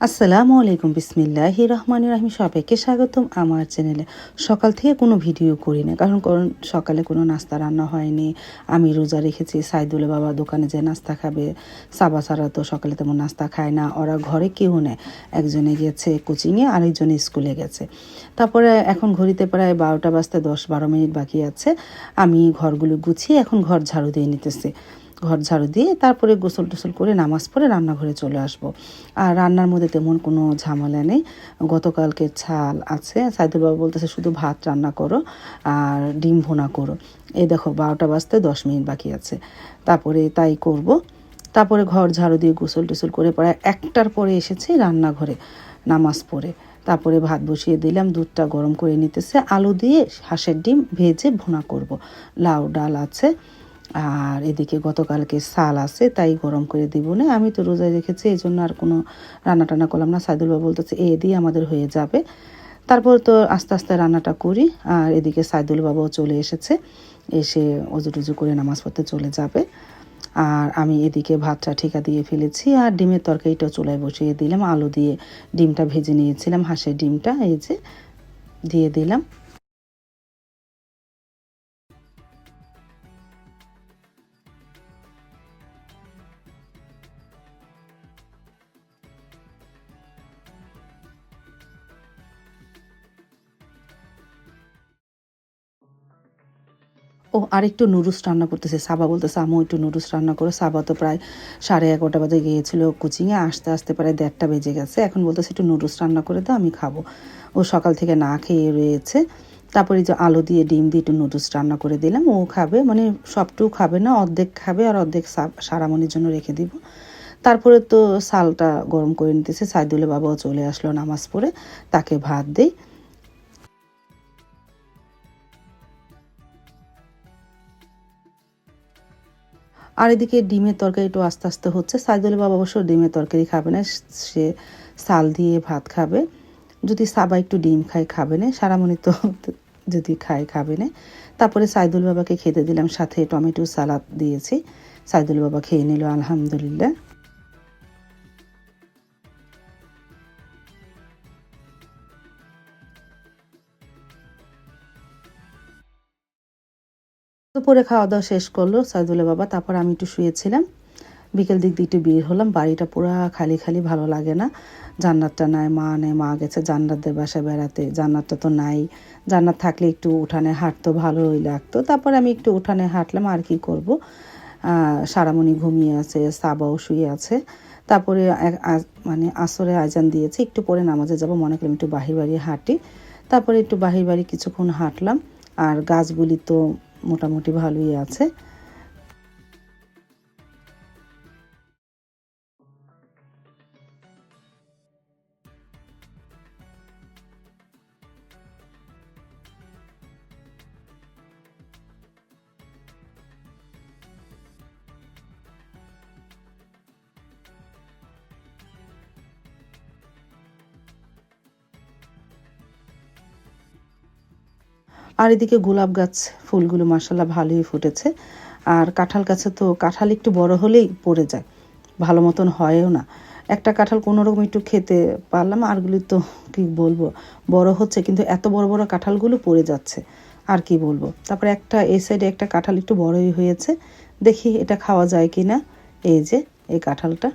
আসসালামু আলাইকুম, বিসমিল্লাহ রহমান রাহিম। সবাইকে স্বাগতম আমার চ্যানেলে। সকাল থেকে কোনো ভিডিও করি না কারণ কারণ সকালে কোনো নাস্তা রান্না হয়নি। আমি রোজা রেখেছি সাইদুলে বাবা দোকানে যে নাস্তা খাবে। সাবা সারা তো সকালে তেমন নাস্তা খায় না, ওরা ঘরে কেউ নেয় একজনে গেছে কোচিংয়ে, আরেকজনে স্কুলে গেছে। তারপরে এখন ঘড়িতে প্রায় বারোটা বাজতে দশ বারো মিনিট বাকি আছে। আমি ঘরগুলো গুছিয়ে এখন ঘর ঝাড়ু দিয়ে নিতেছি। ঘর ঝাড়ু দিয়ে তারপরে গোসল টোসল করে নামাজ পড়ে রান্নাঘরে চলে আসব। আর রান্নার মধ্যে তেমন কোনো ঝামেলা নেই। গতকালকে ছাল আছে। সাইদুল বাবা বলতেছে, শুধু ভাত রান্না করো আর ডিম ভোনা করো। এই দেখো, বারোটা বাজতে দশ মিনিট বাকি আছে। তারপরে তাই করব। তারপরে ঘর ঝাড়ু দিয়ে গোসল টোসল করে প্রায় একটার পরে এসেছি রান্নাঘরে নামাজ পড়ে। তারপরে ভাত বসিয়ে দিলাম, দুধটা গরম করে নিতেছে। আলু দিয়ে হাঁসের ডিম ভেজে ভুনা করব। লাউ ডাল আছে। আর এদিকে গতকালকে সাল আছে, তাই গরম করে দিব না। আমি তো রোজায় রেখেছি, এই জন্য আর কোনো রান্না টান্না করলাম না। সাইদুল বাবু বলতেছে, এ দিয়ে আমাদের হয়ে যাবে। তারপর তো আস্তে আস্তে রান্নাটা করি, আর এদিকে সাইদুল বাবাও চলে এসেছে। এসে অজু টুজু করে নামাজ পড়তে চলে যাবে। আর আমি এদিকে ভাতটা ঠিকা দিয়ে ফেলেছি, আর ডিমের তরকারিটা চুলায় বসিয়ে দিলাম। আলু দিয়ে ডিমটা ভেজে নিয়েছিলাম, হাঁসের ডিমটা, এই যে দিয়ে দিলাম। ও আরেকটু নুডলস রান্না করতেছে। সাবা বলতেছে আমু একটু নুডলস রান্না করো। সাবা তো প্রায় সাড়ে এগারোটা বাজে গিয়েছিল কোচিংয়ে আসতে আসতে প্রায় দেড়টা বেজে গেছে। এখন বলতেছে, একটু নুডলস রান্না করে দাও, আমি খাব। ও সকাল থেকে না খেয়ে রয়েছে। তারপরে যে আলু দিয়ে ডিম দিয়ে একটু নুডলস রান্না করে দিলাম। ও খাবে মানে সবটুকু খাবে না, অর্ধেক খাবে আর অর্ধেক সারামনির জন্য রেখে দিব। তারপরে তো সালটা গরম করে নিতেছে। সাইদুলে বাবাও চলে আসলো নামাজ পড়ে। তাকে ভাত দেই। আর এদিকে ডিমের তরকারি একটু আস্তে আস্তে হচ্ছে। সাইদুল বাবা অবশ্য ডিমের তরকারি খাবে না, সে সাল দিয়ে ভাত খাবে। যদি সাবা একটু ডিম খায়, খাবে না। সারামণি তো যদি খায়, খাবে না। তারপরে সাইদুল বাবাকে খেতে দিলাম, সাথে টমেটো সালাদ দিয়েছি। সাইদুল বাবা খেয়ে নিল, আলহামদুলিল্লাহ। দুপুরে খাওয়া দাওয়া শেষ করল সাইদুল্লাহ বাবা। তারপর আমি একটু শুয়েছিলাম। বিকেল দিক দিয়ে একটু বের হলাম। বাড়িটা পুরো খালি খালি, ভালো লাগে না। জান্নাতটা নাই, মা নেই, মা গেছে জান্নাতদের বাসায় বেড়াতে। জান্নাতটা তো নাই। জান্নাত থাকলে একটু উঠানে হাঁটতো, ভালোই লাগতো। তারপর আমি একটু উঠানে হাঁটলাম, আর কি করব? সারামণি ঘুমিয়ে আছে, সাবাও শুয়ে আছে। তারপরে মানে আসরে আজান দিয়েছে। একটু পরে নামাজে যাব, মনে করলাম একটু বাহির বাড়ি হাঁটি। তারপরে একটু বাহির বাড়ি কিছুক্ষণ হাঁটলাম। আর গাছগুলি তো মোটামুটি ভালোই আছে। আর এদিকে গোলাপ গাছ ফুলগুলো মাসাল্লাহ ভালোই ফুটেছে। আর কাঁঠাল গাছে তো কাঁঠাল একটু বড় হলেই পড়ে যায়, ভালো মতন হয়ও না। একটা কাঁঠাল কোনো রকম একটু খেতে পারলাম, আরগুলি তো কি বলব, বড় হচ্ছে, কিন্তু এত বড় বড় কাঁঠালগুলো পড়ে যাচ্ছে, আর কি বলব। তারপরে একটা, এই সাইডে একটা কাঁঠাল একটু বড়ই হয়েছে, দেখি এটা খাওয়া যায় কি না এই যে, এই কাঁঠালটা।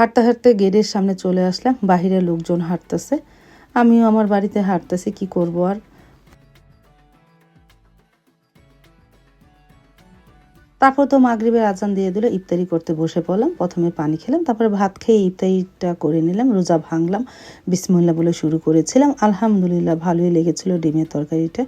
হাঁটতে হাঁটতে গেটের সামনে চলে আসলাম, বাহিরে লোকজন হাঁটতেছে। আমিও আমার বাড়িতে হাঁটতেছি, কি করব আর? তারপর তো মাগরিবের আজান দিয়ে দিল, ইফতারি করতে বসে পড়লাম, প্রথমে পানি খেলাম, তারপরে ভাত খেয়ে ইফতারিটা করে নিলাম, রোজা ভাঙলাম বিসমুল্লা বলে শুরু করেছিলাম, আলহামদুলিল্লাহ ভালোই লেগেছিল ডিমের তরকারিটা।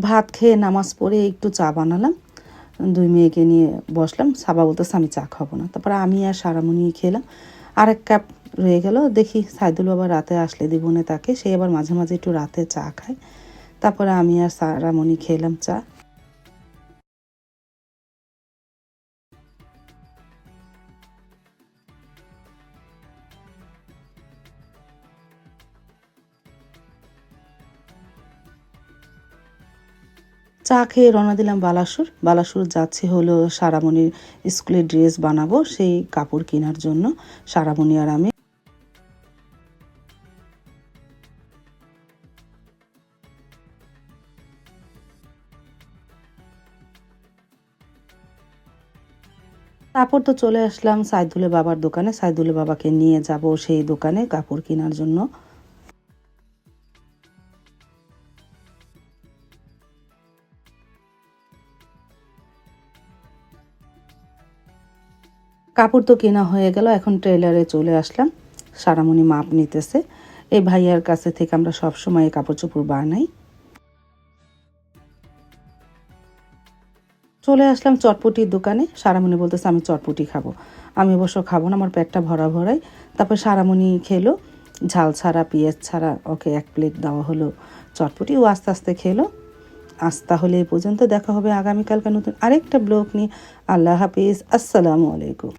ভাত খেয়ে নামাজ পড়ে একটু চা বানালাম। দুই মেয়েকে নিয়ে বসলাম। সাবা বলতেছে, আমি চা খাব না। তারপরে আমি আর সারামুনি খেলাম। আর এক কাপ রয়ে গেল। দেখি সাইদুল বাবা রাতে আসলে দিব না তাকে। সে আবার মাঝে মাঝে একটু রাতে চা খায়। তারপরে আমি আর সারামণি খেলাম চা। চা খেয়ে রওনা দিলাম বালাসুর। বালাসুর যাচ্ছি হলো সারামণির স্কুলের ড্রেস বানাবো, সেই কাপড় কেনার জন্য। সারামণি আর আমি। তারপর তো চলে আসলাম সাইদুলে বাবার দোকানে। সাইদুলে বাবাকে নিয়ে যাব সেই দোকানে কাপড় কেনার জন্য। কাপড় তো কেনা হয়ে গেল, এখন ট্রেলারে চলে আসলাম। সারামণি মাপ নিতেছে। এই ভাইয়ার কাছে থেকে আমরা সব সময় কাপড় চোপড় বানাই। চলে আসলাম চটপটির দোকানে। সারামণি বলতেছে, আমি চটপটি খাব। আমি অবশ্য খাব না, আমার পেটটা ভরা ভরাই। তারপর সারামণি খেলো, ঝাল ছাড়া, পেঁয়াজ ছাড়া, ওকে এক প্লেট দেওয়া হলো চটপটি। ও আস্তে আস্তে খেলো। আজ তাহলে এই পর্যন্ত দেখা হবে আগামীকালকে নতুন আরেকটা ব্লগ নিয়ে। আল্লাহ হাফিজ। আসসালামু আলাইকুম।